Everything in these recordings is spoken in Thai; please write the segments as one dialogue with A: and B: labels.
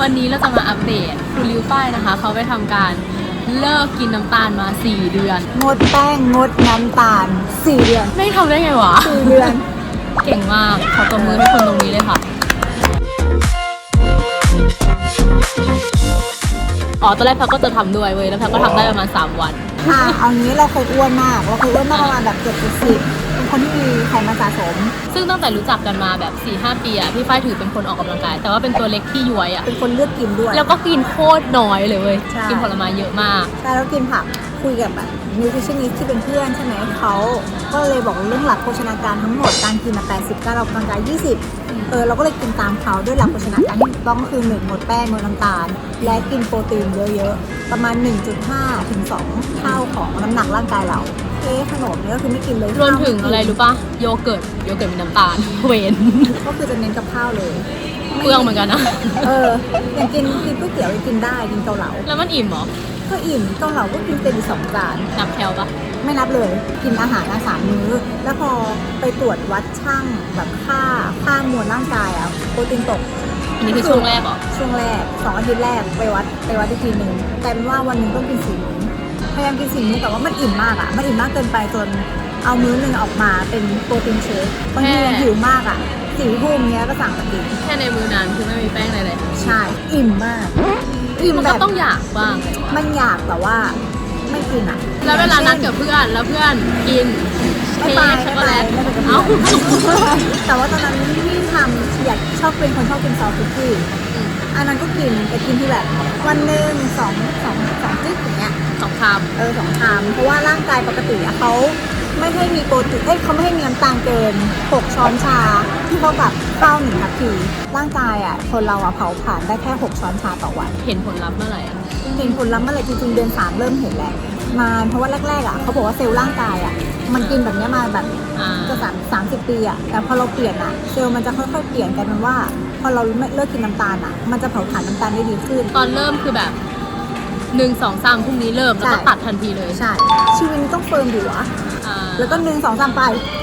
A: วันนี้เราจะมาอัปเดตคุณลิวป้ายนะคะ เขาไปทำการเลิกกินน้ำตาลมา 4 เดือน
B: งดแป้งงดน้ำตาลสี่เดือน
A: ไม่ทำได้ไงวะ
B: สี่เดือน
A: เก่งมาก ขอตบมือให้คนตรงนี้เลยค่ะ อ๋อ ตอนแรกแพทก็จะทำด้วยเว้ย แล้วแพทก็ทำได้ประมาณ 3 วัน
B: อะเอางี้เราเคยอ้วนมาก เราเคยอ้วนมากประมาณแบบเจ็ดสิบสิบเป็น คนที่มีไขมันสะสม
A: ซึ่งตั้งแต่รู้จักกันมาแบบ4-5ปีอะพี่ฝ้ายถือเป็นคนออกกำลังกาย แต่ว่าเป็นตัวเล็กที่ย้วยอะ
B: เป็นคนเลือกกินด้วย
A: แล้วก็กินโคตรน้อยเลยเว้ย
B: ใช่
A: กินผลไม้เยอะมาก
B: ใช่แล้วกินผักคุยกับแบบนิวทริชั่นนิสที่เป็นเพื่อนใช่ไหมเขาก็เลยบอกเรื่องหลักโภชนาการทั้งหมดการกินมา80การออกกำลังกาย20 เออเราก็เลยกินตามเขาด้วยหลักโภชนาการที่ถูกต้องก็คือ1งดแป้งงดน้ำตาล และกินโปรตีนเยอะๆประมาณ 1.5 ถึง 2 เท่าของน้ำหนักร่างกายเราเค้กขนมเนี่ยก็คือไม่กินเลย
A: รวมถึงอะไรรู้ปะโยเกิร์ต โยเกิร์ตมีน้ำตาล เวน
B: ก็คือจะเน้นกับข้าวเลย
A: เปลืองเหมือนกันนะ
B: เอออย่างกินกินก๋วยเตี๋ยวยังกินได้กินเกาเหลา
A: แล้วมันอิ่มเหรอ
B: ก็อิ่มเกาเหลาก็กินเป็นอีกสองจาน
A: นับแคลปะ
B: ไม่นับเลย กินอาหารอาสามมื้อ แล้วพอไปตรวจวัดช่างแบบค่าค่ามวลร่างกายอะโปรตีนตก
A: อันนี้คือช่วงแรกเหรอ
B: ช่วงแรกสองอาทิตย์แรกไปวัดไปวัดอีกทีหนึ่งแต่เป็นว่าวันหนึ่งต้องกินสี่มื้อ พยายามกินสี่มื้อแต่ว่ามันอิ่มมากอะมันอิ่มมากเกินไปจนเอามื้อหนึ่งออกมาเป็นโปรตีนเชคบางที
A: แค่
B: หิวมากอะสี่ทุ่มเนี้ยก็สั่งมากิน
A: แค่ในมือนั้นคือไม่มีแป้งอะไรเลย
B: ใช่ อิ่มมาก อิ่ม
A: มัน
B: แบ
A: ก็
B: บ
A: ต้องอยากบ้างเลยวะ
B: มันอยากแต่ว่าไม่กินอะ
A: แล้วเวลานัดกับเพื่อนแล้วเพื่อนกิน
B: ไม่
A: เค้
B: ไป
A: กช็อกโก
B: ไม่
A: แล
B: ไป
A: ต
B: ไม่ไปกับ
A: เอ้า
B: เพื่อนแต่ว่าตอนนั้นที่ทำอยากชอบเป็นคนชอบกินซอสคุกกี้ อันนั้นก็กินแต่กินที่แบบวันหนึ่งสองสองสองจิ๊กอย่างเงี้ย
A: ส องค
B: เออสองชามเพราะว่าร่างกายปกติอะเขาไม่ให้มีโปรตีนเอ้ยเขาไม่ให้มีน้ำตาลเกิน 6 ช้อนชาที่เท่ากับข้าวหนึ่งทัพพีร่างกายอะคนเราอะเผาผลาญได้แค่ 6 ช้อนชาต่อวันำ
A: เห็นผลลัพธ์เมื่อไหร่อะ
B: เห็นผลลัพธ์เมื่อไหร่จริงๆเดือนสามเริ่มเห็นแล้วมาเพราะว่าแรกๆอะเขาบอกว่าเซลล์ร่างกายอะมันกินแบบเนี้ยมาแบบ
A: อ่า
B: จะสามสามสิบปีอะแต่พอเราเปลี่ยนอะเซลล์มันจะค่อยๆเปลี่ยนกลายเป็นว่า พอเราเลิกกินน้ำตาลอะมันจะเผาผลาญน้ำตาลได้ดีขึ้น
A: ตอนเริ่มคือแบบ หนึ่งสองสามพรุ่งนี้เริ่ม แล้วก็
B: ใช่
A: ตัดทันทีเลย
B: ใช่ชีวิตนี้ต้องเฟิร์มอยู่อะ
A: อ่า
B: แล้วก็หนึ่งสองสามไป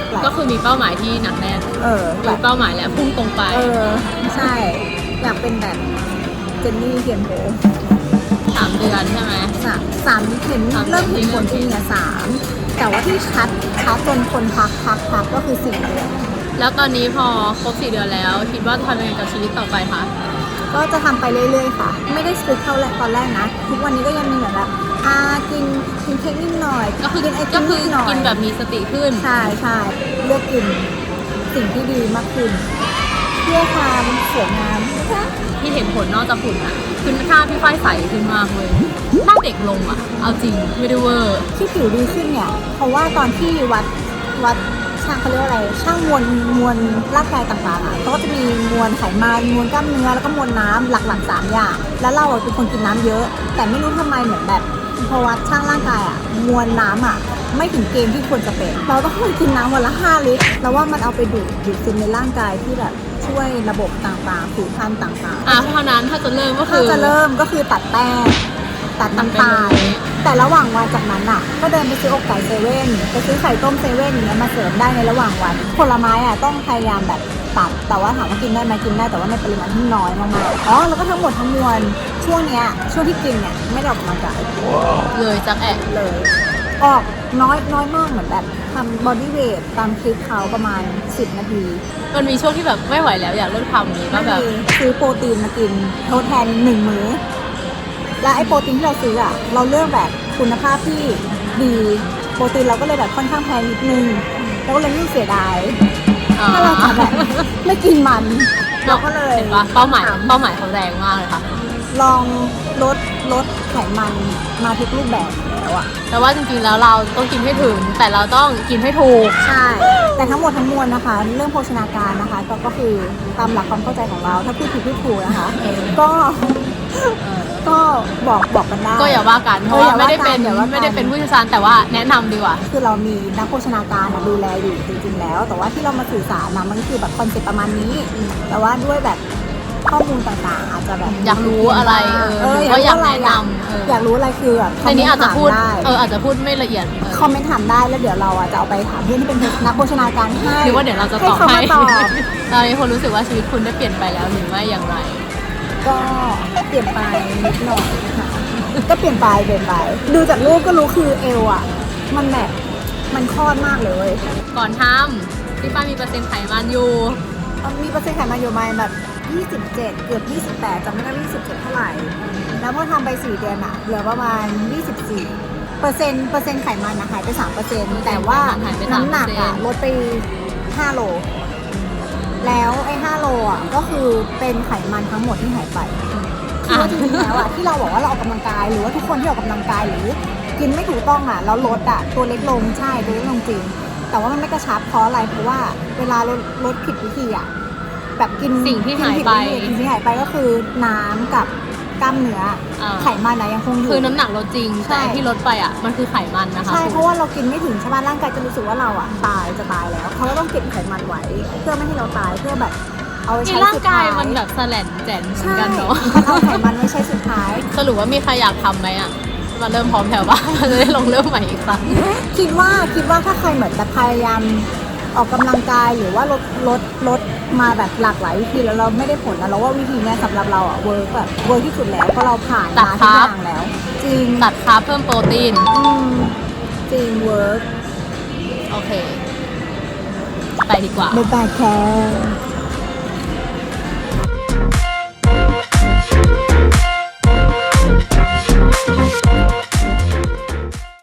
B: ไหล
A: ก็คือมีเป้าหมายที่หนักแน่น
B: เออแบ
A: มี
B: บ
A: เป้าหมายแล้วพุ่งตรงไป
B: เออใช่ อยากเป็นแบบเจนนี่เทียนโพ
A: สามเดือนใช่ไหม
B: สามสามเห็น
A: สาม
B: เริ่มเห็นผล
A: เดือน
B: จริงเนี่ยสามแต่ว่าที่ชัดชัดจนคนพักพักพักก็คือสี่เดือน
A: แล้วตอนนี้พอครบสี่เดือนแล้ว คิดว่าจะทำยังไงกับชีวิตต่อไปคะ
B: ก็จะทำไปเรื่อยๆค่ะ ไม่ได้สตริกเท่าแรกตอนแรกนะ ทุกวันนี้ก็ยังมีเหมือนแบบอ่ากินกินเค้กนิดหน่อย
A: ก็คือ
B: กินไอติ
A: ก็
B: ม
A: คื
B: นิ
A: อ
B: ดหน่อย
A: กินแบบมีสติขึ้น
B: ใช่ใช่เลือกกินสิ่งที่ดีมากขึ้น เพื่อความสวยงามนะคะ
A: ที่เห็นผลนอกจากหุ่นอะคือหน้าพี่ฝ้ายใสขึ้นมากเลยหน้าเด็กลงอะเอาจริงไม่ได้เวอร์
B: ที่ผิวดีขึ้นเนี่ยเพราะว่าตอนที่วัดวัด ช่างเขาเรียกว่าอะไร ช่างมวลมวลร่างกายต่างๆอะเขาก็จะมีมวลไขมันมวลกล้ามเนื้อแล้วก็มวลน้ำหลักๆสามอย่าง แล้วเราอะเป็นคนกินน้ำเยอะ แต่ไม่รู้ทำไมเหมือนแบบพอวัดช่างร่างกายอะมวลน้ำอะไม่ถึงเกณฑ์ที่ควรจะเป็น เราต้องกินน้ำวันละ 5 ลิตรแล้วว่ามันเอาไปดูดดูดซึมในร่างกายที่แบบช่วยระบบต่างๆผิวพรรณต่างๆ
A: อะเท่านั้นถ้าจะเริ่มก็คื
B: ถ้า
A: อ
B: จะเริ่มก็คือตัดแป้ง ตัดน้ำตาล
A: ตัดไปเลย
B: แต่ระหว่างวันจากนั้นอะ ก็เดินไปซื้ออกไก่เซเว่นไปซื้อไข่ต้มเซเว่นอย่างเงี้ยมาเสริมได้ในระหว่างวัน ผลไม้อะต้องพยายามแบบตัดแต่ว่าถามว่ากินได้ไหมกินได้แต่ว่าในปริมาณที่น้อยมากๆอ๋อแล้วก็ทั้งหมดทั้งมวลช่วงเนี้ยช่วงที่กินเนี่ยไม่ได้ออกกำลังกาย
A: เลยจักแอะ
B: เลย ออกน้อยน้อยมากเหมือนแบบทำบอดี้เวทตามคลิปเขาประมาณ 10 นาที
A: มันมีช่วงที่แบบไม่ไหวแล้วอยากเลิกทำนี้ก็
B: ไม่
A: แบบ
B: มีซื้อโปรตีนมากินทดแทนหนึ่งมื้อ และไอ้โปรตีนที่เราซื้ออะเราเลือกแบบคุณภาพที่ดีโปรตีนเราก็เลยแบบค่อนข้างแพงนิดนึงเราก็เลยไม่เสียดาย
A: อ่า
B: ถ้าเราจะแบบไม่กินมัน เราก็เลย
A: เห็นปะเป้าหมายเป้าหมายเขาแรงมากเลยค่ะ
B: ลองลดลดไขมันมาทุกรูปแบบแล้วอะ
A: แต่ว่าจริงๆแล้วเราต้องกินให้ถึง แต่เราต้องกินให้ถูก
B: ใช่ แต่ทั้งหมดทั้งมวลนะคะ เรื่องโภชนาการนะคะ ก็ก็คือตามหลักความเข้าใจของเรา ถ้าพูดผิดพูดถูกนะคะ ก็ ก็บอกบอกกันได้
A: ก็อย่าว่ากันเพราะ
B: เอออ
A: ว่า
B: ย่า
A: ไม่ได้เป็น
B: ว่ากันอย่าว่ากัน
A: ไม่ได้เป็นผู้เชี่ยวชาญแต่ว่าแนะนำดีกว่า
B: คือเรามีนักโภชนาการอะดูแลอยู่จริงๆแล้ว แต่ว่าที่เรามาสื่อสารนะมันก็คือแบบคอนเซ็ปต์ประมาณนี้ แต่ว่าด้วยแบบข้อมูลต่างๆ อาจจะแบบ
A: อยากรู้อะไรเออหรือว่าอยากแนะนำเออ
B: อยากรู้อะไรคือแบบ
A: ในนี้อาจจะพูด
B: คมเมนต์ถาม
A: เอออาจจะพูดไม่ละเอียดเออ
B: คอมเมนต์ถามได้แล้วเดี๋ยวเราอะจะเอาไปถามเพื่อนที่เป็นนักโภชนาการให้
A: หรือว่าเดี๋ยวเราจะตอบ
B: ให้เขา
A: ให้
B: มาตอบ
A: ตอนนี้คนรู้สึกว่าชีวิตคุณได้เปลี่ยนไปแล้วหรือไม่อย่างไร
B: ก็เปลี่ยนไปนิดหน่อยค่ะก็เปลี่ยนไปเปลี่ยนไป ดูจากรูปก็รู้คือเอวอะ มันแบบมันคลอดมากเลย
A: ก่อนทำพี่ฝ้ายมีเปอร์เซ็นต์ไขมันอยู่
B: มันมีเปอร์เซ็นต์ไขมันอยู่ประมาณแบบ 27 เกือบ 28จำไม่ได้ว่า27เท่าไหร่ แล้วพอทำไป 4 เดือนอะเหลือประมาณ 24 เปอร์เซ็นต์เปอร์เซ็นต์ไขมันนะหายไป3เปอร์เซ็นต์แต่ว่า
A: หายไป3%
B: น้ำหนักอะลดไป 5 โล แล้วไอ้5โลอะก็คือเป็นไขมันทั้งหมดที่หายไปคือว่าจริงๆแล้วอะที่เราบอกว่าเราออกกำลังกายหรือว่าทุกคนที่ออกกำลังกายหรือกินไม่ถูกต้องอะแล้วลดอะตัวเล็กลงใช่ตัวเล็กลงจริง แต่ว่ามันไม่กระชับเพราะอะไรเพราะว่าเวลาลดลดผิดวิธีอะแบบกิน
A: สิ่งที่
B: กิน
A: หาย
B: ผิด
A: ไป
B: วิธีสิ่งที่หายไปก็คือน้ำกับ กล้ามเนื้ออา ไขมันอะยังคงอยู่
A: คือน้ำหนักลดจริง
B: ใช่
A: แต่ที่ลดไปอะ มันคือไขมันนะคะ
B: ใช่เพราะว่าเรากินไม่ถึงใช่ไหมร่างกายจะรู้สึกว่าเราอะตายจะตายแล้วเขาก็ต้องเก็บไขมันไว้ เพื่อไม่ให้เราตายเพื่อแบบเอาไว้
A: ใน
B: ใช้
A: ร่าง
B: สุด
A: กา
B: ท้ายย
A: มันแบบแสลนแจนเหมือน
B: ใช่
A: กันเนาะ
B: มันเอาไขมันไว้ใช้สุดท้าย
A: สรุปว่ามีใครอยากทำไหมอะ มาเริ่มพร้อมแถวบ้าน จะได้ลงเริ่มใหม่อีกครั้ง
B: คิดว่าคิดว่าถ้าใครเหมือนแบบพยายาม ออกกำลังกายหรือว่าลดลดลดมาแบบหลากหลายวิธีแล้วเราไม่ได้ผลนะเราว่าวิธีเนี้ยสำหรับเราอะเวิร์กแบบเวิร์กที่สุดแล้วเพราะเราผ่าน
A: ตัด
B: มาทุก
A: ค
B: อ
A: รับ
B: ย่างแล้ว จริง
A: ตัดคาร์บเพิ่มโปรตีน
B: อืมจริงเวิร์ก
A: โอเค ไปดีกว่า
B: บ๊ายบายแค่